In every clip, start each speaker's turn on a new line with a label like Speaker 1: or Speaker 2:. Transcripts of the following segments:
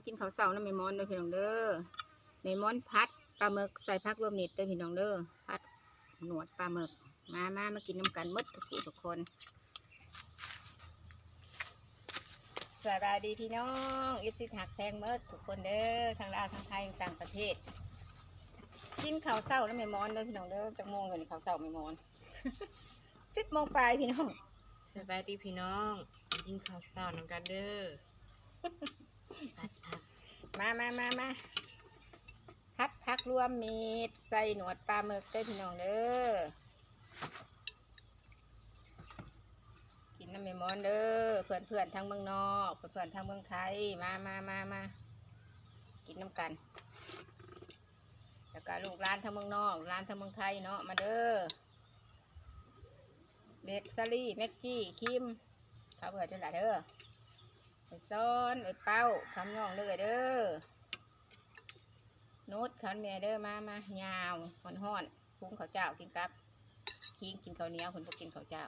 Speaker 1: มากินข้าวเช้าน้ำเมมอนเด้อพี่น้องเด้อเมมอนพัดปลาหมึกใส่ผักรวมนิดเด้อพี่น้องเด้อพัดหนวดปลาหมึกมามามากินน้ำกันมดทุกผู้ทุกคนสวัสดีพี่น้องอิฟซิหักแพงเมดทุกคนเด้อทางลาวทางไทยต่างประเทศ กินข้าวเช้าน้ำเมมอนเด้อพี่น้องเด้อจักโมงกันข้าวเช้าเมมอนสิบโมงปลายพี่น้อง
Speaker 2: สบายดีพี่น้อง กินข้าวเช้าน้ำกันเด้อ
Speaker 1: มามามามาพัดพักรวมมีดใส่หนวดปลาหมึกได้อพี่น้องเด้อกินน้ำเมมอนเด้อเพื่อนเพื่อนทั้งเมืองนอกเพื่อนเพื่อนทั้งเมืองไทยมามามามากินน้ำกัน แล้วก็ลูกร้านทั้งเมืองนอกร้านทั้งเมืองไทยเนาะมาเด้อเด็กซาลี่แม็กกี้คิมเข้าเผื่อเด้อล่ะเด้อ ไปซ้อนไปเป้าคำย่องเลยเด้อนุดขันแม่เด้อมามายาวหอนห้อนๆพุงข้าวเจ้ากินกับคิงกินข้าวเหนียวคนพวกกินข้าวเจ้า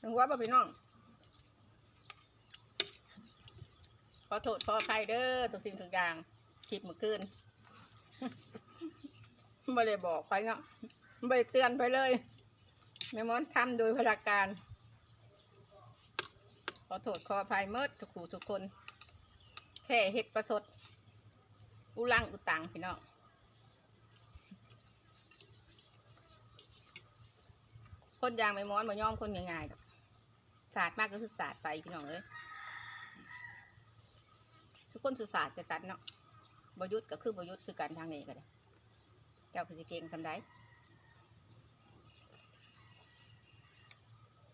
Speaker 1: นึกว่าบ่พี่น้อง ขอโทษขออภัยเด้อทุกสิ่งทุกอย่างคลิปเมื่อคืน ไม่ได้บอกไปเนาะไม่ได้เตือนไปเลยแม่มอนทำโดยพลาการ ขอโทษขออภัยเมื่อทุกผู้ทุกคน แค่เห็ดประสด อุลังอุตังพี่น้องคนยางไม่ม้อนมาย่อมคนง่ายๆศาสตร์มากก็คือศาสตร์ไปพี่น้องเลยทุกคนสื่อศาสตร์จะกันเนาะบยุทธ์ก็คือบยุทธ์คือกันทางนี้ก็ได้ เจ้าคือสิเก่งสำได้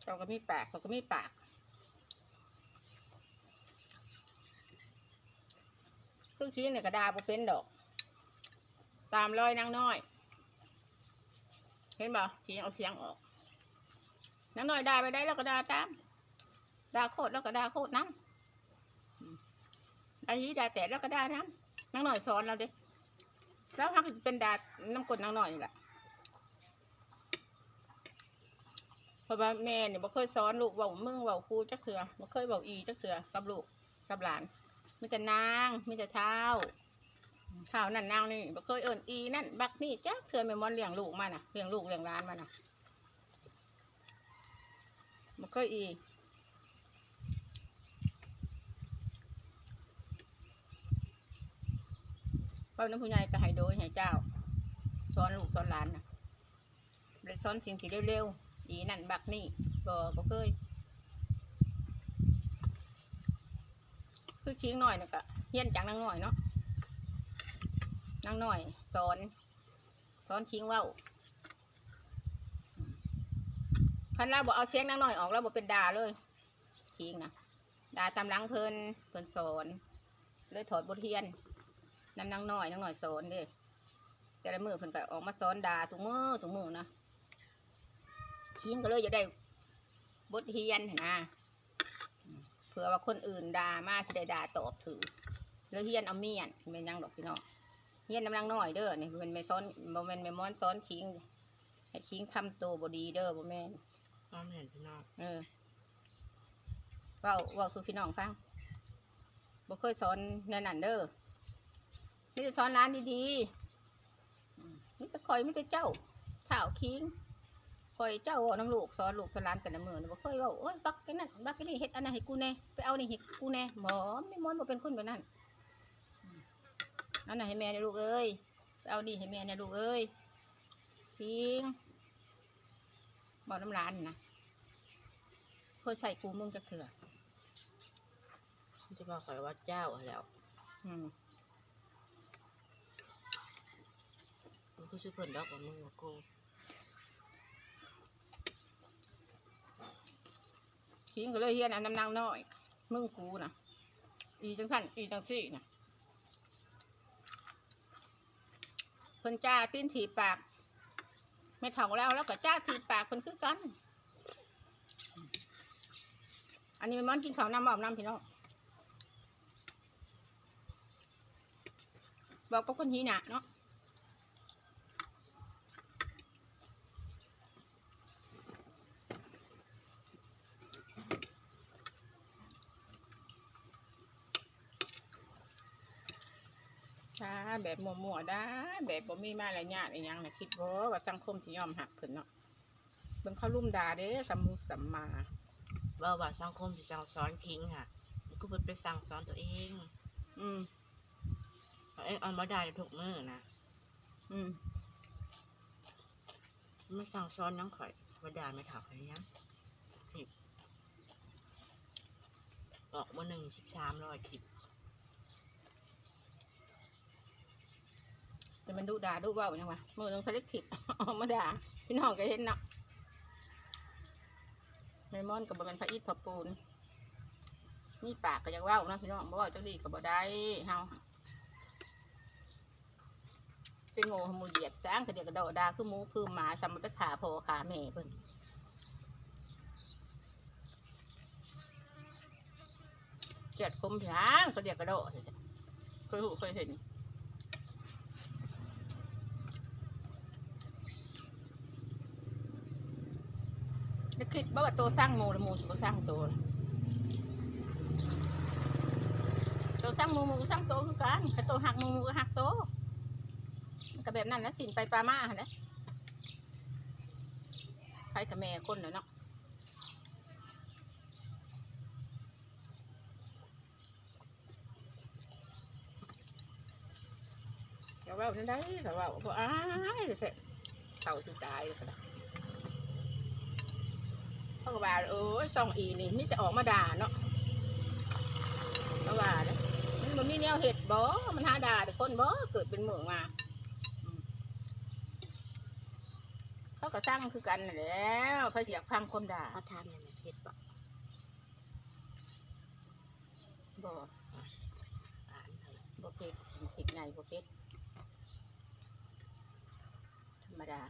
Speaker 1: เจ้าก็มีปากเขาก็มีปากคือชี้เนี่ยกระดาบเป็นดอก ตามรอยนางน้อย เห็นบ่ชี้เอาเสียงออกนางน้อยด่าไปได้แล้วก็ด่าตามด่าโคตรแล้วก็ด่าโคตรน้ำอืมด่าฮีด่าแต่แล้วก็ด่าน้ำนางน้อยสอนเราเด้ แล้วพักจะเป็นดาดน้ำกรดนางหน่อยนี่แหละเพราะว่าแม่เนี่ยบ่เคยสอนลูกเว่ามึงเว่ากูจักเถื่อบ่เคยเว่าอีจักเถื่อกับลูกกับหลานมีแต่นางมีแต่เท้าเท้านั่นนางนี่บ่เคยเอิ้นอีนั่นบักนี่จักเถื่อแม่มอนเลี้ยงลูกมาน่ะเลี้ยงลูกเลี้ยงหลานมาน่ะบ่เคยอี เป้าน้ำผู้ใหญ่ก็ให้โดยให้เจ้าสอนลูกสอนหลานนะเลยสอนสิ่งที่เร็วๆอีนั่นบักนี่บ่บ่เคยคือคิงหน่อยนะก็เฮียนจากนางหน่อยเนาะนางหน่อยสอนสอนคิงว้าคันเราบอกเอาเสียงนางหน่อยออกแล้วบอกเป็นดาเลยคิงนะดาตามหลังเพลินเพลินสอนเลยถอดบทเรียน นำนางน้อยนางน้อยสอนเด้แต่ละมือเพิ่นก็ออกมาสอนด่าทุกมือทุกมือนะคิงก็เลยจะได้บทเรียนหั้นนะเผื่อว่าคนอื่นด่ามาสิได้ด่าตอบถือแล้วเฮียนเอาเมียนเป็นหยังดอกพี่น้องเฮียนนำนางน้อยเด้อนี่เป็นไม่ซ้อนบ่แม่นไม่ม้อนซ้อนคิงให้คิงทำตัวบ่ดีเด้อบ่แม่น
Speaker 2: น้องเห็นพี่น้อง
Speaker 1: เออเว้าเว้าสู่พี่น้องฟังบ่เคยสอนแนวนั้นเด้อ นี่จะสอนร้านดีๆอืมนี่จะคอยไม่แต่เจ้าถ่าวคิงคอยเจ้าเอาน้ำลูกสอนลูกสอนร้านกันนะมือนี่บ่เคยเว่าโอ้ยบักกันนั่นบักกันนี่เฮ็ดอันนั้นให้กูแน่ไปเอานี่ให้กูแน่หมอไม่มอนบ่เป็นคนแบบนั้นอืมอันนั้นให้แม่นะลูกเอ้ยไปเอานี่ให้แม่นะลูกเอ้ยคิงบอกน้ำร้านนะเคยใส่กูมึงจะเถื่อ
Speaker 2: จะมาขอยว่าเจ้าแล้ว
Speaker 1: อืม
Speaker 2: มันก็ชื่อเพิ่นดอกว่ามึงว่ากู
Speaker 1: ทิ้งก็เลยเฮียนอันน้ำนางน้อย มึงกูนะอีจังสั่นอีจังสี่นะเพิ่นจ้าตีนถีปาก ไม่เท่าแล้วแล้วก็จ้าถีปากเพิ่นคือกัน อันนี้มันกินข้าวน้ำมอบน้ำพี่น้องบอกกับคนหีหนะเนาะ แบบมั่วๆได้ แบบบ่มีมาอะไรยากอีหยังน่ะคิดบ่ว่าสังคมสิยอมหักเพิ่นเนาะเบิ่งเขาลุ่มด่าเด้สัมมุสัมมา
Speaker 2: ว่าว่าสังคมสิสั่งสอนคิงค่ะมันก็เพิ่นไปสั่งสอนตัวเอง
Speaker 1: อืม
Speaker 2: เอาเองเอามาได้ทุกมื้อนะ
Speaker 1: อืม
Speaker 2: มันสั่งสอนหยังข่อยว่าด่าไม่ถามใครยังคลิปออกมาหนึ่งสิบสามร้อยคลิป
Speaker 1: แต่มันดุด่าดุเว้าจังวะมื้องเขาได้คิดเอามาด่าพี่น้องก็เห็นเนาะแม่มอนก็บ่แม่นพระอิฐพระปูนมีปากก็อยากเว้านะพี่น้องบ่เว้าจังดีก็บ่ได้เฮาเป็นโง่หมูเหยียบสร้างก็เดียวก็ดอดาคือหมูคือหมาสำมันไปขาพ่อขาแม่เพิ่นเกลียดคมพยางก็เดียวกระโดดเคยหูเคยเห็น นึกคิดว่าโตสร้างหมูหรือหมูสิบสร้างตล่ะโตสร้างหมูหมูก็สร้างโตคือกันถ้าโตหักหมูหมูก็หักโตมันก็แบบนั้นแหละสินไปปลามานแหละใครกับแม่คนเนาะอย่าเว่าจังได้ถ้าว่าบ่อายเถอะเต่าสิตายแล้วก็ได้ เขาก็ว่าเออซองอีนี่มิจะออกมาด่าเนาะเขาว่าเด้อมันบ่มีแนวเห็ดบ่มันหาด่าแต่คนบ่เกิดเป็นเมืองมาอืมเขาก็สร้างคือกันนั่นแหล้วพระเสียกพังคนด่า
Speaker 2: เขาทำยังไงเฮ็ดบอก
Speaker 1: บ่
Speaker 2: อ่านเถอะ
Speaker 1: บ่เพชรผิดไงบ่เพชรธรรมดา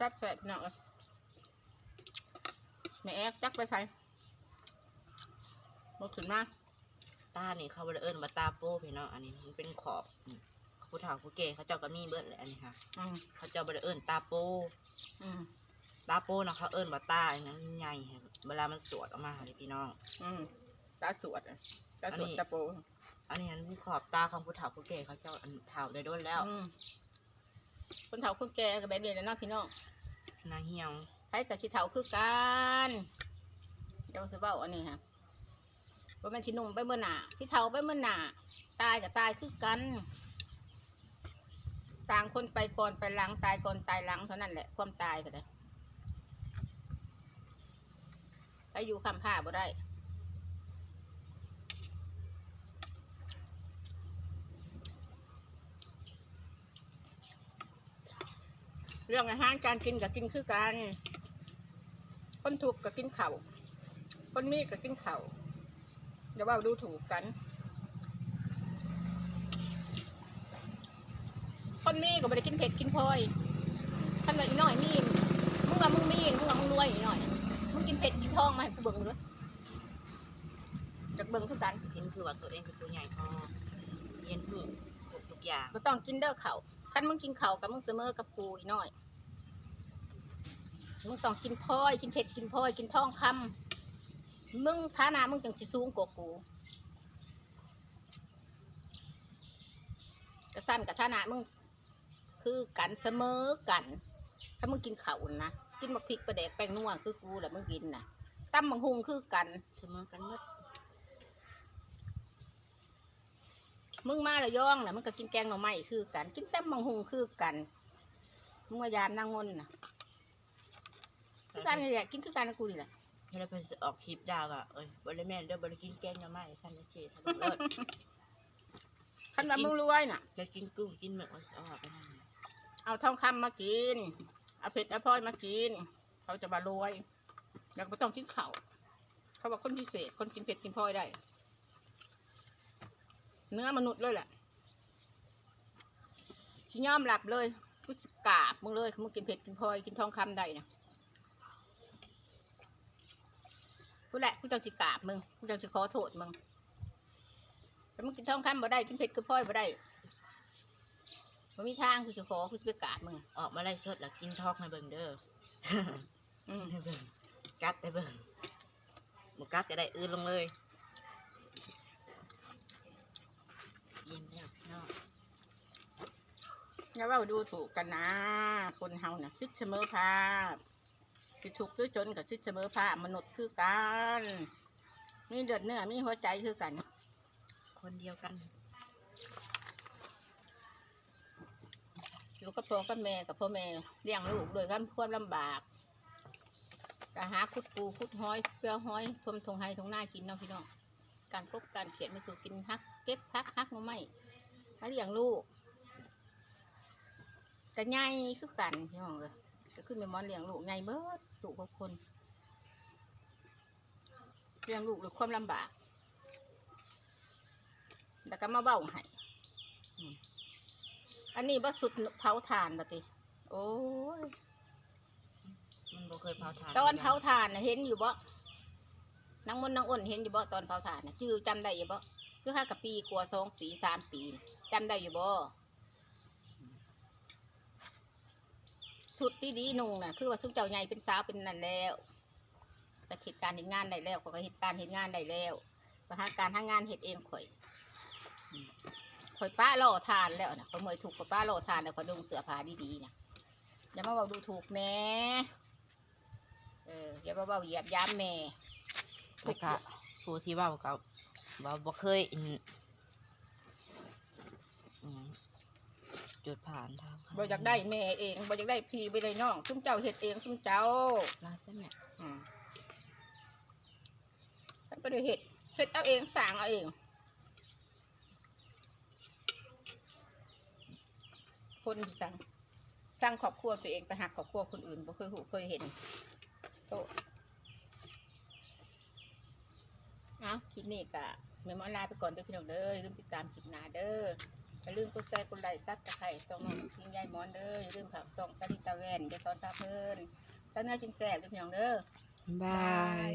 Speaker 1: ซ่บแซ่บๆเนาะแม่แอ๊กจักไปใส่บ่ขึ้นมา
Speaker 2: ตานี่เขาบ่ได้เอิ้นว่าตาโป้พี่น้องอันนี้มันเป็นขอบอืมผู้เฒ่าผู้แก่เขาเจ้าก็มีเบิดแหละอันนี้ค่ะ
Speaker 1: อืม
Speaker 2: เขาเจ้าบ่ได้เอิ้นตาโป้
Speaker 1: อืม
Speaker 2: ตาโป้นะเขาเอิ้นว่าตาอย่างนั้นใหญ่ค่ะเวลามันสวดออกมาค่ะพี่น้อง
Speaker 1: อืมตาสวดอะตาสวด
Speaker 2: อันนี้
Speaker 1: ตาโป
Speaker 2: อันนี้มันขอบตาของผู้เฒ่าผู้แก่เขาเจ้าอันเฒ่าได้โดนแล้ว
Speaker 1: อืมคนเฒ่าคนแก่กับแบบนี้แหละเนาะพี่น้อง
Speaker 2: นาเหี่ยว
Speaker 1: ไผกับชิเฒ่าคือกันเดี๋ยวสิเว้าอันนี้ฮะว่ามันชิหนุ่มไปเมื่อหนาชิเฒ่าไปเมื่อหนาตายกับตายคือกัน ต่างคนไปก่อนไปหลังตายก่อนตายหลังเท่านั้นแหละความตายก็ได้ไปอยู่คำผ้าบ่ได้ เรื่องอาหารการกินกับกินคือกันคนถูกกับกินเข่าคนมีกับกินเข่าเดี๋ยวว่าดูถูกกัน คนมีก็ไม่ได้กินเผ็ดกินพลอยท่านว่าอีน้อยมีมึงว่ามึงมีมึงว่ามึงรวยอีน้อยมึงกินเผ็ดกินทองมาให้กูเบิ่งด้วยจากเบิ่งคือกัน
Speaker 2: เห็นคือว่าตัวเองเป็นตัวใหญ่พอเรียนหูทุกทุกอย่าง
Speaker 1: บ่ต้องกินเด้อเขาวคันมึงกินเข่ากับมึงเสมอกับกูอีน้อย มึงต้องกินพลอย กินเผ็ดกินพลอย กินทองคำมึงฐานะมึงจังสิสูงกว่ากูกระสั้นกับฐานะมึงคือกันเสมอกัน ถ้ามึงกินเขาวนะกินบักพริกประแดกแป้งนัวคือกูแหละมึงกินนะตั้มบังหุงคือกัน
Speaker 2: เสมอกันหมด
Speaker 1: มึงมาละย่องนะมึงก็กินแกงหน่อไม้คือกัน กินแต้มบังหุงคือกันมึงมายามนางงนนะ คือกันนี่แหละกินคือกันกับกูนี่แหละ
Speaker 2: เวลาเพิ่นสิออกคลิปดาวอะเอ้ยบ่ได้แม่นเด้อบ่ได้กินแกงหน่อไม้ซั่นจังซี่ถ้าบ่เลิศ
Speaker 1: คันว่ามึงรวยน่ะ
Speaker 2: จะกินกุ้งกินหมึกเอาสิออกไปนั่นน่ะ
Speaker 1: เอาทองคำมากิน เอาเผ็ดเอาพลอยมากิน เขาจะมารวยแล้วก็ไม่ต้องกินข้าวเขาบอกคนพิเศษ คนกินเผ็ดกินพลอยได้ เนื้อมนุษย์เลยแหละที่ยอมหลับเลยกูสกราบมึงเลยมึงกินเผ็ดกินพลอยกินทองคำได้นะ กูแหละกูจะสิกราบมึงกูจะสิขอโทษมึงไปแต่มันกินทองคำบ่ได้กินเผ็ดคือพ่อยบ่ได้มันมีทางคือสิขอคือสิไปกราบมึง
Speaker 2: ออกมาไล่สดแล้วกินทอกในเบิ่งเด้อ
Speaker 1: อืม
Speaker 2: ให้เบิ่งกัดไปเบิ่งบ่กัดก็ได้อื่นลงเลยยิ้มแล้วพี่น้อง
Speaker 1: อย่าเว่าดูถูกกันนะ คนเฮาน่ะคิดเสมอภาพ คิดถูกหรือจนกับคิดเสมอภาพมนุษย์คือกัน มีเดือดเนื้อมีหัวใจคือกัน
Speaker 2: คนเดียวกัน
Speaker 1: อยู่กับพ่อกับแม่กับพ่อแม่เลี้ยงลูกโดวยกันความลำบากการหาคุดปูคุดห้อยเพื่อห้อยทมทงไฮทงหน้ากินเนาะพี่น้องการกบการเขียนมาสู่กินฮัก เก็บพักฮักหน่อไม้มาเลี้ยงลูกกันใหญ่คือกันพี่น้องเลย ก็ขึ้นไปมอนเลี้ยงลูกใหญ่เบิดลูกทุกคนเลี้ยงลูกด้วยความลำบาก แล้วก็มาเบ้าให้อืมอันนี้บ่สุดเผาถ่านบัติ โอ้ย
Speaker 2: มันบ่เคยเผาถ่าน
Speaker 1: ตอนเผาถ่านน่ะเห็นอยู่บ่นางมนต์นางอ้นเห็นอยู่บ่ตอนเผาถ่านน่ะจื้อจำได้อยู่บ่คือห้ากับปีกว่าสองปีสามปีน่ะจำได้อยู่บ่ สุดดีๆนุ่งน่ะคือว่าซุมเจ้าใหญ่เป็นสาวเป็นนั่นแล้วไปเหตุการณ์เหตุงานได้แล้วก็เหตุการณ์เหตุงานได้แล้วไปหาการหางานเหตุเองข่อยข่อยป้าล่อทานแล้วนะข่อยเมยถูกกับป้าล่อทานแล้วข่อยดุงเสือผ้าดีๆนะอย่ามาบอกดูถูกแม่เอออย่ามาเบาเหยียบย้ำแม่
Speaker 2: แล้วก็ผู้ที่ว้าก็ว่าบ่เคยอินอิหยัง จุดผ่านทางเข
Speaker 1: บ่อยากได้แม่เองบ่อยากได้พี่บ่ได้น้องซุมเจ้าเฮ็ดเองซุมเจ้า
Speaker 2: ลาซะแม่
Speaker 1: อืมฉันบ่ได้เฮ็ดเฮ็ดเอาเองสร้างเอาเองคนที่สั่งสร้างครอบครัวตัวเองไปหักครอบครัวคนอื่นบ่เคยหูเคยเห็นโตะเอาคลิปนี้ก็แม่หมอลาไปก่อนเด้อพี่น้องเด้ออย่าลืมติดตามคลิปหน้าเด้อ อย่าลืมกดแชร์กดไลค์ซับตะไคร่ซองน้องทิ้งยายหมอนเด้ออย่าลืมผักซองสลิดตาแวนอย่าซ้อนตาเพลินซาเนื้อกินแซ่บเด้อพี่น้องเด้อ
Speaker 2: บาย
Speaker 1: ย